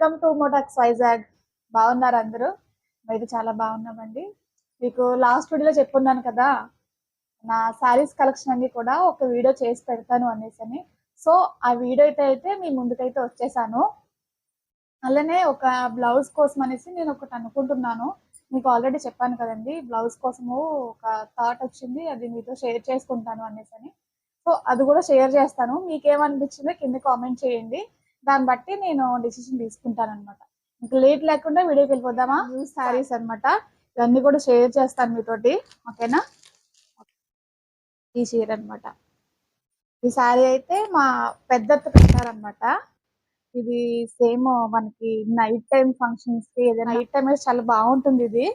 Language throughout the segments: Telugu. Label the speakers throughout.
Speaker 1: వెల్కమ్ టు మోటాక్స్ వైజాగ్ బాగున్నారు అందరూ? అయితే చాలా బాగున్నామండి. మీకు లాస్ట్ వీడియోలో చెప్పున్నాను కదా నా శారీస్ కలెక్షన్ అన్ని కూడా ఒక వీడియో చేసి పెడతాను అనేసి అని. సో ఆ వీడియో అయితే అయితే మీ ముందుకైతే వచ్చేసాను. అలానే ఒక బ్లౌజ్ కోసం అనేసి నేను ఒకటి అనుకుంటున్నాను. మీకు ఆల్రెడీ చెప్పాను కదండి బ్లౌజ్ కోసము ఒక థాట్ వచ్చింది అది మీతో షేర్ చేసుకుంటాను అనేసి అని. సో అది కూడా షేర్ చేస్తాను. మీకేమనిపించిందో కింద కామెంట్ చేయండి. దాన్ని బట్టి నేను డిసిషన్ తీసుకుంటాను అనమాట ఇంకా లేట్ లేకుండా వీడియోకి వెళ్ళిపోదామా? న్యూ శారీస్ అన్నమాట. ఇవన్నీ కూడా షేర్ చేస్తాను మీతోటి. ఓకేనా? ఈ చీర అన్నమాట. ఈ శారీ అయితే మా పెద్దత్త పెట్టారనమాట ఇది సేమ్ మనకి నైట్ టైం ఫంక్షన్స్కి ఏదైనా నైట్ టైం అయితే చాలా బాగుంటుంది ఇది.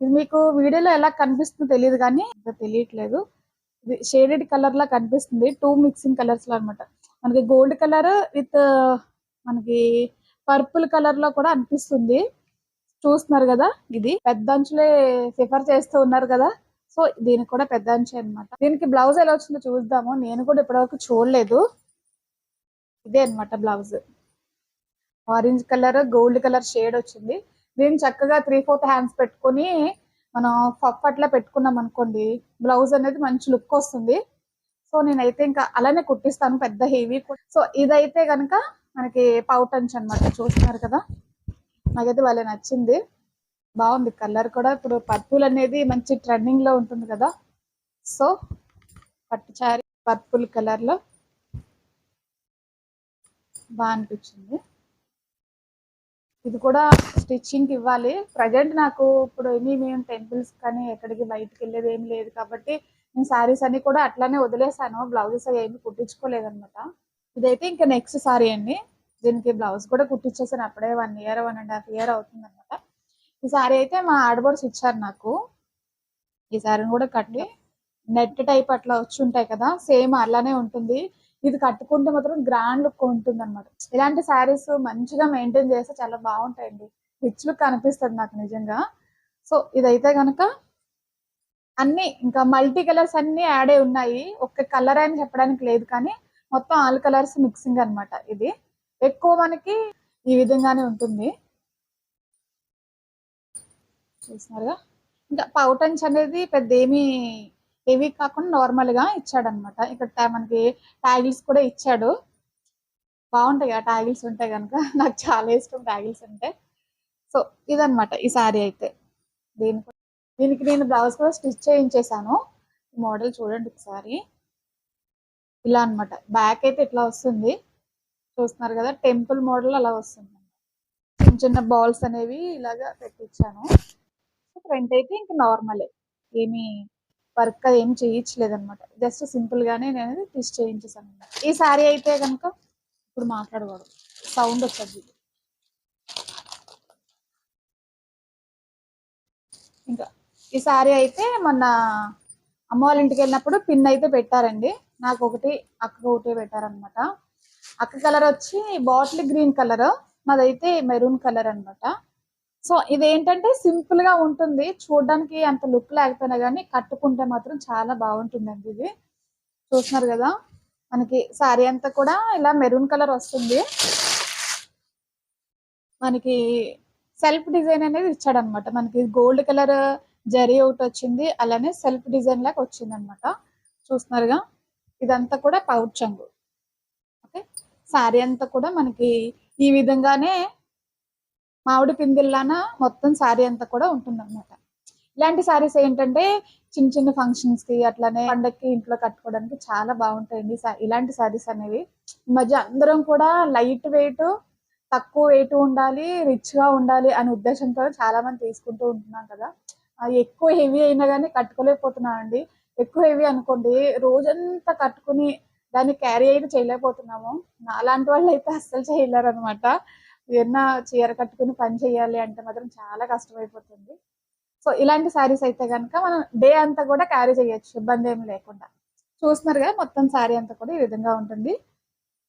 Speaker 1: ఇది మీకు వీడియోలో ఎలా కనిపిస్తుందో తెలియదు కానీ తెలియట్లేదు. ఇది షేడెడ్ కలర్ లా కనిపిస్తుంది. టూ మిక్సింగ్ కలర్స్లో అనమాట మనకి గోల్డ్ కలర్ విత్ మనకి పర్పుల్ కలర్లో కూడా అనిపిస్తుంది. చూస్తున్నారు కదా ఇది పెద్ద అంచులే ప్రిఫర్ చేస్తూ ఉన్నారు కదా. సో దీనికి కూడా పెద్ద అంచు అనమాట దీనికి బ్లౌజ్ ఎలా వచ్చిందో చూద్దాము. నేను కూడా ఇప్పటివరకు చూడలేదు. ఇదే అన్నమాట blouse. Orange colour gold colour shade వచ్చింది. దీన్ని చక్కగా త్రీ ఫోర్త్ హ్యాండ్స్ పెట్టుకొని మనం పఫ్ అట్లా పెట్టుకున్నాం అనుకోండి బ్లౌజ్ అనేది మంచి లుక్ వస్తుంది. సో నేనైతే ఇంకా అలానే కుట్టిస్తాను పెద్ద హెవీ సో ఇదైతే కనుక మనకి పౌటంచ్ అనమాట చూస్తున్నారు కదా. నాకైతే వాళ్ళే నచ్చింది. బాగుంది కలర్ కూడా. ఇప్పుడు పర్పుల్ అనేది మంచి ట్రెండింగ్లో ఉంటుంది కదా. సో పట్టు చారి పర్పుల్ కలర్లో బాగా అనిపించింది. ఇది కూడా స్టిచ్చింగ్ ఇవ్వాలి. ప్రజెంట్ నాకు ఇప్పుడు ఏమీ మేము టెంపుల్స్ కానీ ఎక్కడికి బయటకు వెళ్ళేది ఏం లేదు కాబట్టి నేను శారీస్ అన్ని కూడా అట్లానే వదిలేసాను. బ్లౌజెస్ అవి ఏమి కుట్టించుకోలేదు అనమాట ఇదైతే ఇంకా నెక్స్ట్ సారీ అండి. దీనికి బ్లౌజ్ కూడా కుట్టించేసాను. అప్పుడే one year one and half year అవుతుంది అనమాట ఈ సారీ అయితే మా ఆడబడుస్ ఇచ్చారు నాకు. ఈ సారీని కూడా కట్టి నెట్ టైప్ అట్లా వచ్చి ఉంటాయి కదా సేమ్ అలానే ఉంటుంది. ఇది కట్టుకుంటే మాత్రం గ్రాండ్ లుక్ ఉంటుంది అనమాట ఇలాంటి శారీస్ మంచిగా మెయింటైన్ చేస్తే చాలా బాగుంటాయండి. రిచ్ లుక్ అనిపిస్తుంది నాకు నిజంగా. సో ఇదైతే కనుక అన్ని ఇంకా మల్టీ కలర్స్ అన్ని యాడ్ అయి ఉన్నాయి. ఒక్క కలర్ అని చెప్పడానికి లేదు కానీ మొత్తం ఆల్ కలర్స్ మిక్సింగ్ అన్నమాట ఇది. ఎక్కువ మనకి ఈ విధంగానే ఉంటుంది. చూసినారుగా? ఇంకా పౌటన్స్ అనేది పెద్ద ఏమీ హెవీ కాకుండా నార్మల్గా ఇచ్చాడు అనమాట ఇక్కడ మనకి ట్యాగిల్స్ కూడా ఇచ్చాడు. బాగుంటాయి ఆ ట్యాగిల్స్ ఉంటాయి కనుక నాకు చాలా ఇష్టం ట్యాగిల్స్ అంటే. సో ఇదనమాట ఈ శారీ అయితే. దీనికి దీనికి నేను బ్లౌజ్ కూడా స్టిచ్ చేయించేసాను మోడల్ చూడండి ఒకసారి. ఇలా అన్నమాట. బ్యాక్ అయితే ఇట్లా వస్తుంది. చూస్తున్నారు కదా టెంపుల్ మోడల్ అలా వస్తుంది. చిన్న చిన్న బాల్స్ అనేవి ఇలాగా పెట్టించాను. ఫ్రంట్ అయితే ఇంకా నార్మలే ఏమి వర్క్ అది ఏమి చేయించలేదు అనమాట జస్ట్ సింపుల్ గానే నేను స్టిచ్ చేయించేసాను ఈ శారీ అయితే కనుక ఇప్పుడు మాట్లాడకూడదు. సౌండ్ వచ్చేది ఇంకా ఈ శారీ అయితే మొన్న అమ్మ వాళ్ళ ఇంటికి వెళ్ళినప్పుడు పిన్ అయితే పెట్టారండి. నాకు ఒకటి అక్క ఒకటి పెట్టారనమాట అక్క కలర్ వచ్చి బాటిల్ గ్రీన్ కలర్ నాదైతే మెరూన్ కలర్ అన్నమాట. సో ఇదేంటంటే సింపుల్గా ఉంటుంది. చూడడానికి అంత లుక్ లేకపోయినా కానీ కట్టుకుంటే మాత్రం చాలా బాగుంటుందండి ఇది. చూస్తున్నారు కదా మనకి శారీ అంతా కూడా ఇలా మెరూన్ కలర్ వస్తుంది. మనకి సెల్ఫ్ డిజైన్ అనేది ఇచ్చాడనమాట మనకి గోల్డ్ కలర్ జరీ ఒకటి వచ్చింది అలానే సెల్ఫ్ డిజైన్ లాగా వచ్చింది అనమాట చూస్తున్నారుగా? ఇదంతా కూడా పౌచ్ అంగు. ఓకే? శారీ అంతా కూడా మనకి ఈ విధంగానే మామిడి పిందిల్లాన మొత్తం శారీ అంతా కూడా ఉంటుంది అనమాట ఇలాంటి శారీస్ ఏంటంటే చిన్న చిన్న ఫంక్షన్స్కి అట్లానే పండక్కి ఇంట్లో కట్టుకోవడానికి చాలా బాగుంటాయండి. ఇలాంటి శారీస్ అనేవి. ఈ మధ్య అందరం కూడా లైట్ వెయిట్ తక్కువ వెయిట్ ఉండాలి రిచ్గా ఉండాలి అనే ఉద్దేశంతో చాలా మంది తీసుకుంటూ ఉంటున్నాం కదా. ఎక్కువ హెవీ అయినా కానీ కట్టుకోలేకపోతున్నాం అండి ఎక్కువ హెవీ అనుకోండి రోజంతా కట్టుకుని దాన్ని క్యారీ అయితే చేయలేకపోతున్నాము. నాలాంటి వాళ్ళు అయితే అస్సలు చేయలేరు అనమాట ఏదన్నా చీర కట్టుకుని పని చేయాలి అంటే మాత్రం చాలా కష్టమైపోతుంది. సో ఇలాంటి శారీస్ అయితే కనుక మనం డే అంతా కూడా క్యారీ చేయొచ్చు ఇబ్బంది ఏమి లేకుండా. చూస్తున్నారు కదా మొత్తం శారీ అంతా కూడా ఈ విధంగా ఉంటుంది.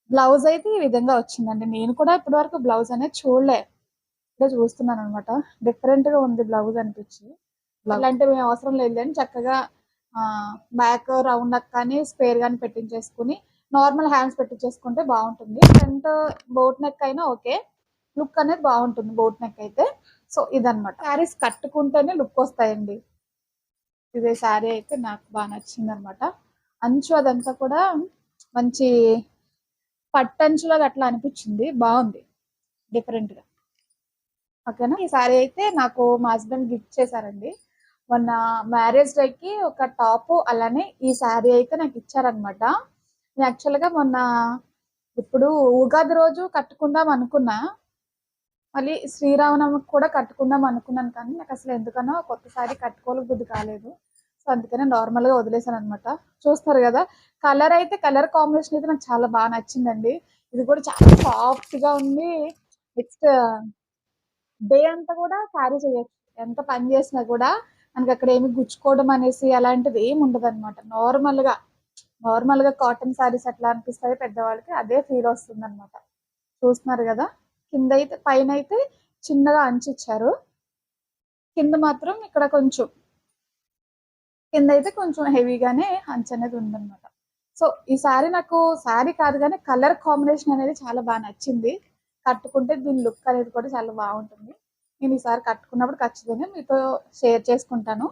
Speaker 1: బ్లౌజ్ అయితే ఈ విధంగా వచ్చిందండి. నేను కూడా ఇప్పటి వరకు బ్లౌజ్ అనేది చూడలే. ఇప్పుడే చూస్తున్నాను అనమాట డిఫరెంట్గా ఉంది బ్లౌజ్ అనిపించి అలాంటివి మేము అవసరం లేదు అని చక్కగా బ్యాక్ రౌండ్ కానీ స్పేర్ కానీ పెట్టించేసుకుని నార్మల్ హ్యాండ్స్ పెట్టించేసుకుంటే బాగుంటుంది. ఫ్రంట్ బోట్ నెక్ అయినా ఓకే. లుక్ అనేది బాగుంటుంది బోట్ నెక్ అయితే. సో ఇదనమాట శారీస్ కట్టుకుంటేనే లుక్ వస్తాయండి. ఇదే శారీ అయితే నాకు బాగా నచ్చింది అనమాట అంచు అదంతా కూడా మంచి పట్టంచులాగా అట్లా అనిపించింది. బాగుంది. డిఫరెంట్గా ఓకేనా? ఈ శారీ అయితే నాకు మా హస్బెండ్ గిఫ్ట్ చేశారండి. మొన్న మ్యారేజ్ డేకి ఒక టాప్ అలానే ఈ శారీ అయితే నాకు ఇచ్చారనమాట నేను యాక్చువల్గా మొన్న ఇప్పుడు ఉగాది రోజు కట్టుకుందాం అనుకున్నా. మళ్ళీ శ్రీరామనవమికి కూడా కట్టుకుందాం అనుకున్నాను కానీ నాకు అసలు ఎందుకనో కొత్త శారీ కట్టుకోలేక బుద్ధి కాలేదు. సో అందుకనే నార్మల్గా వదిలేసాను అనమాట చూస్తారు కదా కలర్ అయితే కలర్ కాంబినేషన్ అయితే నాకు చాలా బాగా నచ్చిందండి. ఇది కూడా చాలా సాఫ్ట్గా ఉంది. నెక్స్ట్ డే అంతా కూడా క్యారీ చేయొచ్చు. ఎంత పని చేసినా కూడా మనకి అక్కడ ఏమి గుచ్చుకోవడం అనేసి అలాంటిది ఏమి ఉండదు అనమాట నార్మల్ నార్మల్గా నార్మల్ కాటన్ శారీస్ ఎట్లా అనిపిస్తాయి పెద్దవాళ్ళకి అదే ఫీల్ వస్తుంది అనమాట చూస్తున్నారు కదా? కింద అయితే పైన అయితే చిన్నగా అంచిచ్చారు కింద మాత్రం ఇక్కడ కొంచెం కింద అయితే కొంచెం హెవీగానే అంచు అనేది ఉందన్నమాట. సో ఈ శారీ నాకు శారీ కాదు కానీ కలర్ కాంబినేషన్ అనేది చాలా బాగా నచ్చింది. కట్టుకుంటే దీని లుక్ అనేది కూడా చాలా బాగుంటుంది. నేను ఈసారి కట్టుకున్నప్పుడు ఖచ్చితంగా మీతో షేర్ చేసుకుంటాను.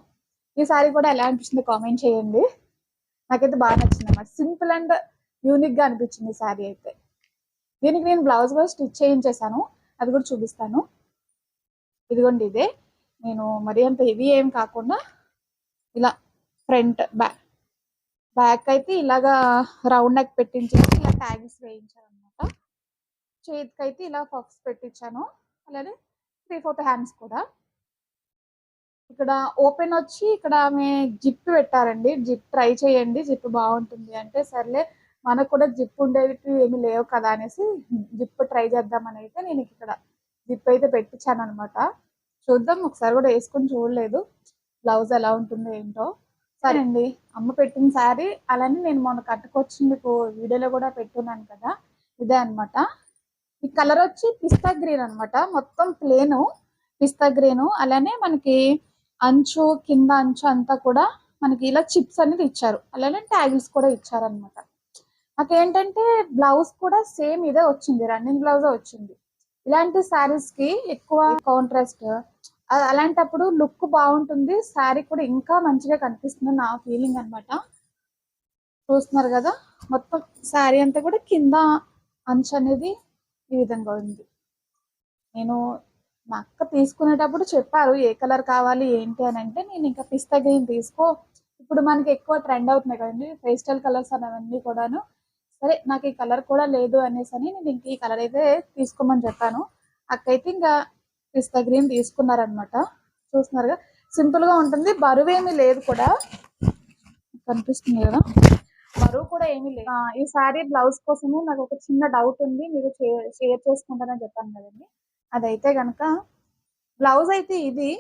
Speaker 1: ఈ సారీ కూడా ఎలా అనిపించింది కామెంట్ చేయండి. నాకైతే బాగా నచ్చింది అన్నమాట. సింపుల్ అండ్ యూనిక్గా అనిపించింది ఈ సారీ అయితే. దీనికి నేను బ్లౌజ్ కూడా స్టిచ్ చేయించేసాను అది కూడా చూపిస్తాను. ఇదిగోండి ఇదే. నేను మరీ అంత హెవీ ఏం కాకుండా ఇలా ఫ్రంట్ బ్యాక్ బ్యాక్ అయితే ఇలాగా రౌండ్ నెక్ పెట్టించేసి ఇలా ట్యాగ్స్ వేయించాను అనమాట చేతికి అయితే ఇలా పఫ్స్ పెట్టించాను. అలానే త్రీ ఫోర్త్ హ్యాండ్స్ కూడా. ఇక్కడ ఓపెన్ వచ్చి ఇక్కడ ఆమె జిప్ పెట్టారండి. జిప్ ట్రై చేయండి. జిప్ బాగుంటుంది అంటే సర్లే మనకు కూడా జిప్ ఉండేవి ఏమి లేవు కదా అనేసి జిప్ ట్రై చేద్దామని అయితే నేను ఇక్కడ జిప్ అయితే పెట్టించాను అనమాట చూద్దాం ఒకసారి కూడా వేసుకొని చూడలేదు. బ్లౌజ్ ఎలా ఉంటుందో ఏంటో. సరే అండి అమ్మ పెట్టిన శారీ అలానే నేను మొన్న కట్టుకొచ్చి మీకు వీడియోలో కూడా పెట్టున్నాను కదా. ఇదే అన్నమాట. ఈ కలర్ వచ్చి పిస్తా గ్రీన్ అన్నమాట. మొత్తం ప్లేను పిస్తా గ్రీన్ అలానే మనకి అంచు కింద అంచు అంతా కూడా మనకి ఇలా చిప్స్ అనేది ఇచ్చారు. అలానే ట్యాగిల్స్ కూడా ఇచ్చారనమాట నాకేంటంటే బ్లౌజ్ కూడా సేమ్ ఇదే వచ్చింది. రన్నింగ్ బ్లౌజే వచ్చింది. ఇలాంటి శారీస్కి ఎక్కువ కాంట్రాస్ట్ అలాంటప్పుడు లుక్ బాగుంటుంది. శారీ కూడా ఇంకా మంచిగా కనిపిస్తుంది నా ఫీలింగ్ అన్నమాట. చూస్తున్నారు కదా? మొత్తం శారీ అంతా కూడా కింద అంచు అనేది ఈ విధంగా ఉంది. నేను మా అక్క తీసుకునేటప్పుడు చెప్పారు ఏ కలర్ కావాలి ఏంటి అని అంటే నేను ఇంకా పిస్తా గ్రీన్ తీసుకో. ఇప్పుడు మనకి ఎక్కువ ట్రెండ్ అవుతున్నాయి కదండి పేస్టల్ కలర్స్ అనేవన్నీ కూడాను. సరే నాకు ఈ కలర్ కూడా లేదు అనేసి అని నేను ఇంక ఈ కలర్ అయితే తీసుకోమని చెప్పాను. అక్క అయితే ఇంకా పిస్తా గ్రీన్ తీసుకున్నారనమాట చూస్తున్నారుగా. సింపుల్గా ఉంటుంది బరువు ఏమీ లేదు కూడా. కనిపిస్తుంది కదా. బరువు కూడా ఏమీ లేదు ఈ సారీ బ్లౌజ్ కోసము నాకు ఒక చిన్న డౌట్ ఉంది. మీరు షేర్ చేసుకుంటారని చెప్పాను కదండి. అదైతే గనక బ్లౌజ్ అయితే ఇది.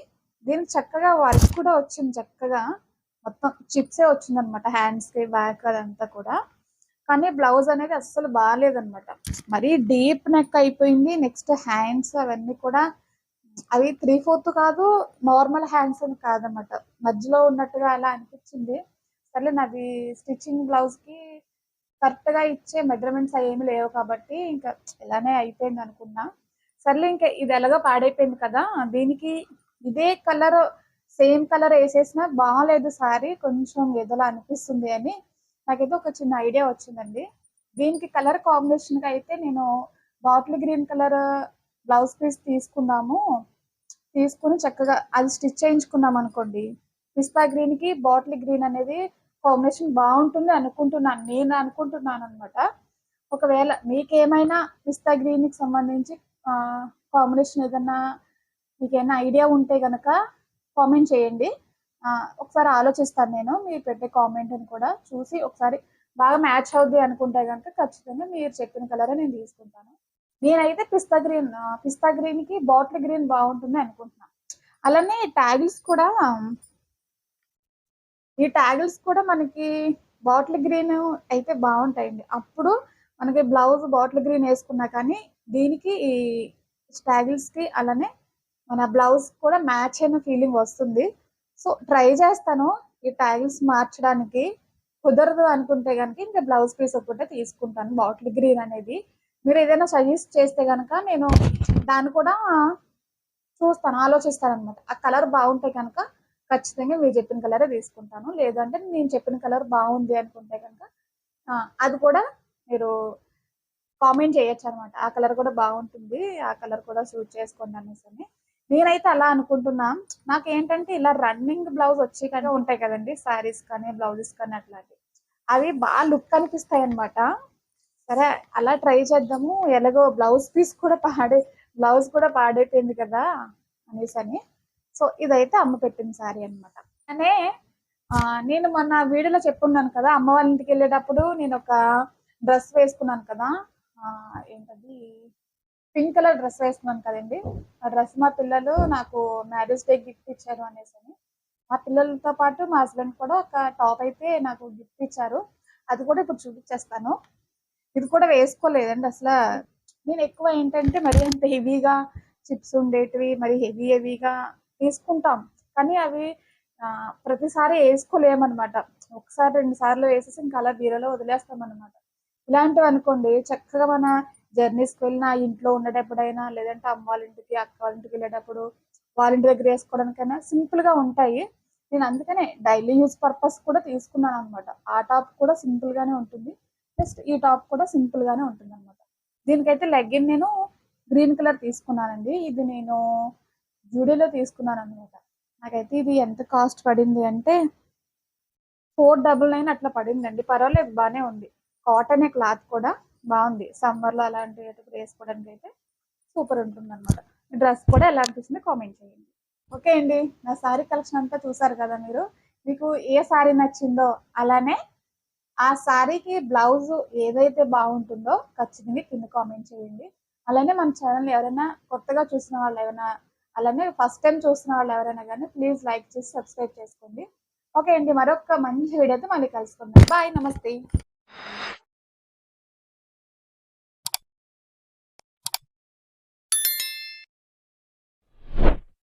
Speaker 1: దీనికి చక్కగా వర్క్ కూడా వచ్చింది చక్కగా. మొత్తం చిప్సే వచ్చింది అనమాట హ్యాండ్స్కి బ్యాక్ అదంతా కూడా. కానీ బ్లౌజ్ అనేది అస్సలు బాగాలేదనమాట. మరీ డీప్ నెక్ అయిపోయింది. నెక్స్ట్ హ్యాండ్స్ అవన్నీ కూడా అవి త్రీ ఫోర్త్ కాదు నార్మల్ హ్యాండ్స్ అని కాదనమాట. మధ్యలో ఉన్నట్టుగా అలా అనిపించింది. సర్లే నాది స్టిచ్చింగ్ బ్లౌజ్కి కరెక్ట్గా ఇచ్చే మెజర్మెంట్స్ అవి ఏమి లేవు కాబట్టి ఇంకా ఇలానే అయిపోయింది అనుకున్నా. సర్లే ఇంకా ఇది ఎలాగో పాడైపోయింది కదా దీనికి ఇదే కలర్ సేమ్ కలర్ వేసేసినా బాగాలేదు సారీ కొంచెం ఏదోలా అనిపిస్తుంది అని నాకైతే ఒక చిన్న ఐడియా వచ్చిందండి. దీనికి కలర్ కాంబినేషన్కి అయితే నేను bottle green colour blouse piece తీసుకున్నాము. తీసుకుని చక్కగా అది స్టిచ్ చేయించుకున్నాం అనుకోండి. పిస్తా గ్రీన్కి బాటిల్ గ్రీన్ అనేది కాంబినేషన్ బాగుంటుంది అనుకుంటున్నాను. నేను అనుకుంటున్నాను అనమాట ఒకవేళ మీకేమైనా పిస్తా గ్రీన్కి సంబంధించి కాంబినేషన్ ఏదన్నా మీకు ఏమైనా ఐడియా ఉంటే కనుక కామెంట్ చేయండి. ఒకసారి ఆలోచిస్తాను నేను మీరు పెట్టే కామెంట్ని కూడా చూసి ఒకసారి బాగా మ్యాచ్ అవుద్ది అనుకుంటే కనుక ఖచ్చితంగా మీరు చెప్పిన కలర్ నేను తీసుకుంటాను. నేనైతే పిస్తా గ్రీన్ పిస్తా గ్రీన్కి బాటిల్ గ్రీన్ బాగుంటుంది అనుకుంటున్నాను. అలానే ట్యాగిల్స్ కూడా ఈ ట్యాగిల్స్ కూడా మనకి బాటిల్ గ్రీన్ అయితే బాగుంటాయండి. అప్పుడు మనకి బ్లౌజ్ బాటిల్ గ్రీన్ వేసుకున్నా కానీ దీనికి ఈ స్టాగిల్స్కి అలానే మన బ్లౌజ్ కూడా మ్యాచ్ అయిన ఫీలింగ్ వస్తుంది. సో ట్రై చేస్తాను ఈ ట్యాగిల్స్ మార్చడానికి. కుదరదు అనుకుంటే కనుక ఇంకా బ్లౌజ్ పీస్ ఒకటే తీసుకుంటాను బాటిల్ గ్రీన్ అనేది. మీరు ఏదైనా సజెస్ట్ చేస్తే కనుక నేను దాన్ని కూడా చూస్తాను ఆలోచిస్తాను అనమాట ఆ కలర్ బాగుంటే కనుక ఖచ్చితంగా మీరు చెప్పిన కలరే తీసుకుంటాను. లేదంటే నేను చెప్పిన కలర్ బాగుంది అనుకుంటే కనుక అది కూడా మీరు కామెంట్ చేయొచ్చు అనమాట ఆ కలర్ కూడా బాగుంటుంది ఆ కలర్ కూడా సూట్ చేసుకోండి అనేసి అని. నేనైతే అలా అనుకుంటున్నా. నాకు ఏంటంటే ఇలా రన్నింగ్ బ్లౌజ్ వచ్చి కానీ ఉంటాయి కదండి శారీస్ కానీ బ్లౌజెస్ కానీ అట్లాంటివి. అవి బాగా లుక్ అనిపిస్తాయి అనమాట సరే అలా ట్రై చేద్దాము. ఎలాగో బ్లౌజ్ పీస్ కూడా పాడే బ్లౌజ్ కూడా పాడైపోయింది కదా అనేసి అని. సో ఇదైతే అమ్మ పెట్టిన శారీ అనమాట అనే నేను మొన్న వీడియోలో చెప్పున్నాను కదా అమ్మ వాళ్ళ ఇంటికి వెళ్ళేటప్పుడు నేను ఒక డ్రెస్ వేసుకున్నాను కదా ఏంటది? పింక్ కలర్ డ్రెస్ వేసుకున్నాను కదండి. ఆ డ్రెస్ మా పిల్లలు నాకు మ్యారేజ్ డే గిఫ్ట్ ఇచ్చారు అనేసి అని మా పిల్లలతో పాటు మా హస్బెండ్ కూడా ఒక టాప్ అయితే నాకు గిఫ్ట్ ఇచ్చారు. అది కూడా ఇప్పుడు చూపించేస్తాను. ఇది కూడా వేసుకోలేదండి అసలు. నేను ఎక్కువ ఏంటంటే మరి అంత హెవీగా చిప్స్ ఉండేటివి మరి హెవీ హెవీగా తీసుకుంటాం. కానీ అవి ప్రతిసారి వేసుకోలేమన్నమాట. ఒకసారి రెండు సార్లు వేసేసి ఇంకా అలా బీరలో వదిలేస్తాం అనమాట ఇలాంటివి అనుకోండి చక్కగా మన జర్నీస్కి వెళ్ళినా ఇంట్లో ఉండేటప్పుడైనా లేదంటే అమ్మ వాళ్ళ ఇంటికి అక్క వాళ్ళ ఇంటికి వెళ్ళేటప్పుడు వాళ్ళ ఇంటి దగ్గర వేసుకోవడానికైనా సింపుల్గా ఉంటాయి. నేను అందుకనే డైలీ యూజ్ పర్పస్ కూడా తీసుకున్నాను అనమాట ఆ టాప్ కూడా సింపుల్గానే ఉంటుంది. జస్ట్ ఈ టాప్ కూడా సింపుల్గానే ఉంటుంది అనమాట దీనికైతే లెగ్గిన్ నేను గ్రీన్ కలర్ తీసుకున్నానండి. ఇది నేను జూడీలో తీసుకున్నాను అనమాట నాకైతే ఇది ఎంత కాస్ట్ పడింది అంటే ఫోర్ డబుల్ నైన్ అట్లా పడిందండి. పర్వాలేదు బాగానే ఉంది. కాటన్ క్లాత్ కూడా బాగుంది. సమ్మర్లో అలాంటి వేసుకోవడానికి అయితే సూపర్ ఉంటుంది అనమాట డ్రెస్ కూడా ఎలా అనిపిస్తుంది కామెంట్ చేయండి. ఓకే అండి. నా శారీ కలెక్షన్ అంతా చూసారు కదా మీరు? మీకు ఏ శారీ నచ్చిందో అలానే ఆ శారీకి బ్లౌజ్ ఏదైతే బాగుంటుందో ఖచ్చితంగా కింద కామెంట్ చేయండి. అలానే మన ఛానల్ ఎవరైనా కొత్తగా చూసిన వాళ్ళు ఏమైనా అలానే ఫస్ట్ టైం చూస్తున్న వాళ్ళు ఎవరైనా కానీ ప్లీజ్ లైక్ చేసి సబ్స్క్రైబ్ చేసుకోండి. ఓకే అండి మరొక మంచి వీడియోతో మళ్ళీ కలుసుకుందాం. బాయ్ నమస్తే.